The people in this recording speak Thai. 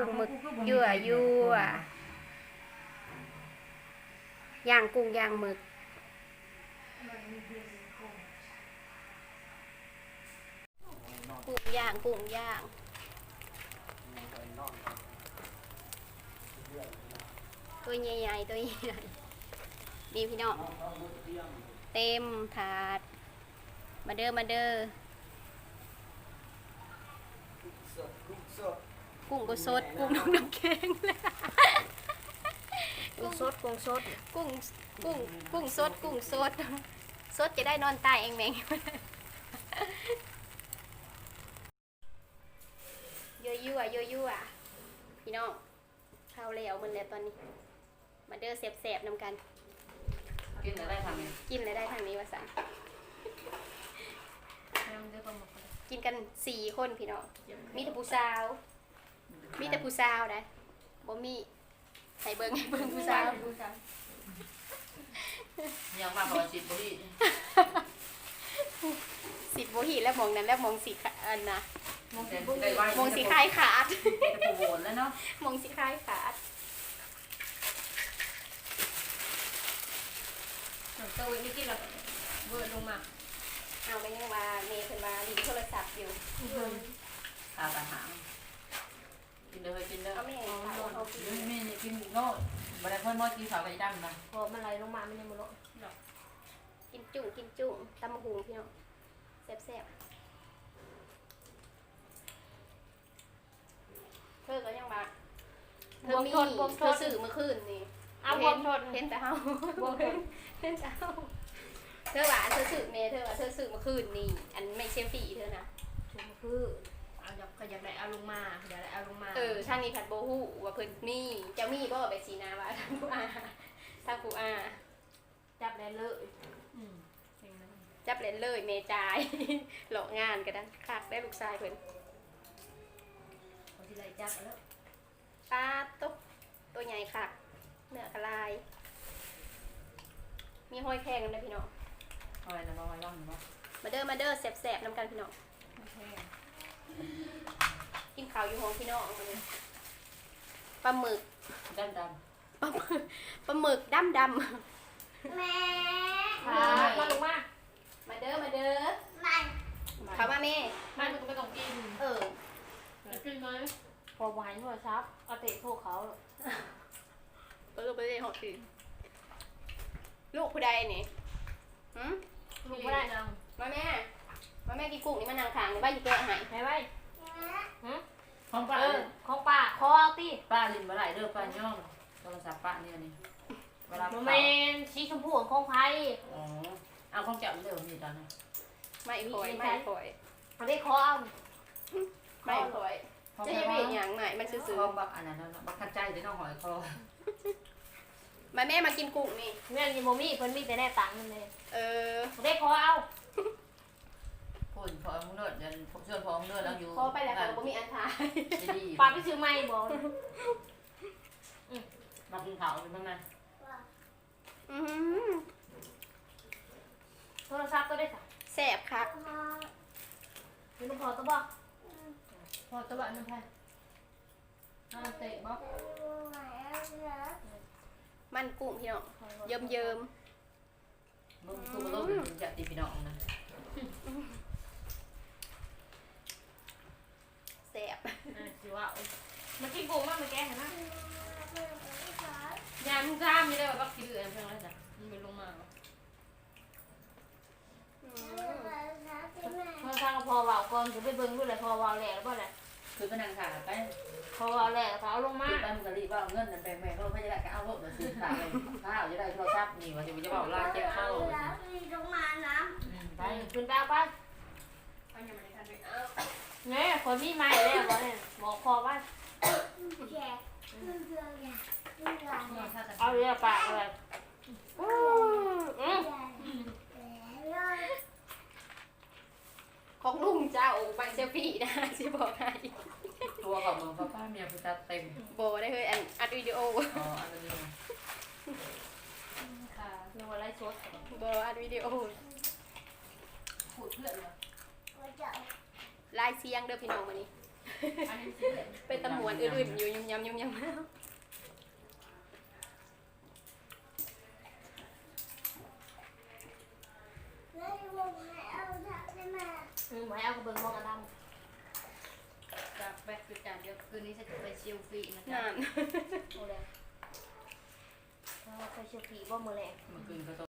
กุ้งหมึกยั่วยั่วย่างกุ้งย่างหมึกกุ้งย่างกุ้งย่างตัวใหญ่ๆตัวใหญ่ๆนี่พี่น้องเต็มถาด มาเด้อมาเด้อ กุ้งก็สด กุ้งน้องน้ำแข็งเลยกุ้งสดกุ้งสดกุ้งกุ้งกุ้งสดกุ้งสดสดจะได้นอนใตายเองแมงยั่วยั่วยั่วยั่วพี่น้องเข้าแล้วมันแล้วตอนนี้ มาเด้อเสบๆนำกัน กินอะไรทำไงกินเลยได้ทางนี้วะสันยังเดี๋ยวก็หมดไปกินกันสี่คนพี่น้องมีแต่ผู้สาว มีแต่ผู้สาวนะบ่มีใส่เบิ้งให้เบิ้งผู้สาวยังมาพอสิบบุรีสิบโบหีแล้วมองนั้นแล้วมองสีขาอันนะมองได้ไว้มองสีคล้ายขาดจะผูโบนแล้วเนาะมองสีคล้ายขาดน้ำเต้าหู้ไม่กินหรอกเบิร์ดลงมาเอาไปยังมาเมย์เพิ่นมาลินโทรศัพท์อยู่ตาตาหาง กินเด้อกินเด้อเอาแม่เขาเขากินไม่ไม่กินโน่บันไดเพิ่นมอกินข้าวไปดำนะพอมันไหลลงมาไม่ได้หมดหรอกกินจุ่งกินจุ่งตำมะฮูพี่น้องแซ่บๆเธอก็ยังมาเธอมีเธอสื่อเมื่อคืนนี่เอาบวมชนเห็นแต่เฮาบวมชนเห็นแต่เฮาเธอว่าเธอสื่อเมย์เธอว่าเธอสื่อเมื่อคืนนี่อันไม่เซลฟี่เธอนะคือเอาอยากก็อยากได้เอาลงมาอยากได้เอาลงมาเออทางนี้ผัดโบฮู้ว่าเพิ่นมีเจ้ามีบ่ไปสีนาว่าทางผู้อาทางผู้อาจับได้เลยอืมเองนะจับเล่นเลยเมจายหลอกงานก็ได้คักได้ลูกชายเพิ่นเขาที่ไหลจับเอาแล้วปลาตุ๊กตัวใหญ่คักเนื้อกระลาย มีห้อยแข้งกันด้วยพี่น้องอะไรนะบ่อยว่างบ่มาเด้อมาเด้อแสบๆนำกันพี่น้อง กินข้าวอยู่ห้องพี่น้องมื้อนี้ปลาหมึกดำดปลาหมึกปลาหมึกดำดำค่ะมาลงมามาเด้อมาเด้อเขามาแม่มันก็ไม่ต้องกินเออกินไหมพอหวานพอซับเอาเตะพวกเขาเออไปเลยหอดคืนลูกผู้ใดนี่หืมลูกไม่ได้นังมาแม่ มาแม่กินกุ้งนี่มานางขางในบ้านอยู่แกะใหายไหนไว้ำของป้าเออของป้าคอเอาตีป้าลินมาไหลเด้อป้าย่องโทรศัพท์ป้าเนี่ยนี่เวลาโมเขาเมนสีชมพูของของไผ่อ๋อเอาของแก้วเด้อมีตอนนั้นไม่คอยไม่คอยเขาได้คอเอาไม่คอยของจะแก้ยังวไม่เห็นอย่างใหม่มันซื่อของบักอันนั้นบักขัดใจเดี๋ยวน้องหอยคอๆมาแม่มากินกุ้งนี่เงื่อนยี่โมมี่เพิ่นมีแต่แน่ตังค์นั่นเลยเออเขาได้คอเอา ซื้อไม้บอกมากินข้าวเป็นบ้างไหมอื้อหือโทรศัพท์ก็ได้สั่งแสบครับมีลูกพอตัวบ่พอตัวบ่น้ำไผ่เอาเตะบ่มันกุ้งพี่น้องเยิ้มเยิมมึงคือมันต้องเป็นจะตีพี่น้องนะ ๆแสบ อ่าสิ ว่ามันกินกุ้งมากมันแกงเห็นไหมยามจ้ามีได้แบบว่ากินเหลือเพียงไรจ้ะมันเป็นลงมาอืมพอทางพอว่าก่อนจะไปเบิ่งดูเลยพอว่าแหล่แล้วบ่แหละคือก็นั่งขาไปพอว่าแหล่ก็เอาลงมาคือไปมึงก็รีบว่าเงินนั่นแบ่งแม่เขาไม่ได้ก็เอารถมาซื้อข้าวเลยข้าวจะได้โทรศัพท์นี่ว่าจะจะบอกลาเจ็บเข้าไปไปขึ้นไปเอาไปเอาอย่างไรกันด้วยเอา เนี่ยคนมีไม้เลยบ่เนี่ยบอกพอว่าเอาเรือปากเลยอืมของลุงเจ้าไปเซลฟี่นะสิบอกให้ตัวกับมึงพ่อป้าเมียพี่ตาเต็มโบได้เคยอันอัดวิดีโออ๋ออันนี้ค่ะนึกว่าไล่สดโบอัดวิดีโอขูดเพื่อนเหรอไลายเสียงเด้อพี่น้องมานี่อันนี้สิเลยเป็นตำหมวนอื่นๆอยู่ยำยำยำยำอืมให้เอากระเบื้องมองกระดจากแบกจุดจานเดียวคืนนี้จะไปซิลฟี่นะนั่จ๊ะนำโอ้เลยถ้าใส่เชือกผีบ่มือแรงเมื่อคืนเขาโทร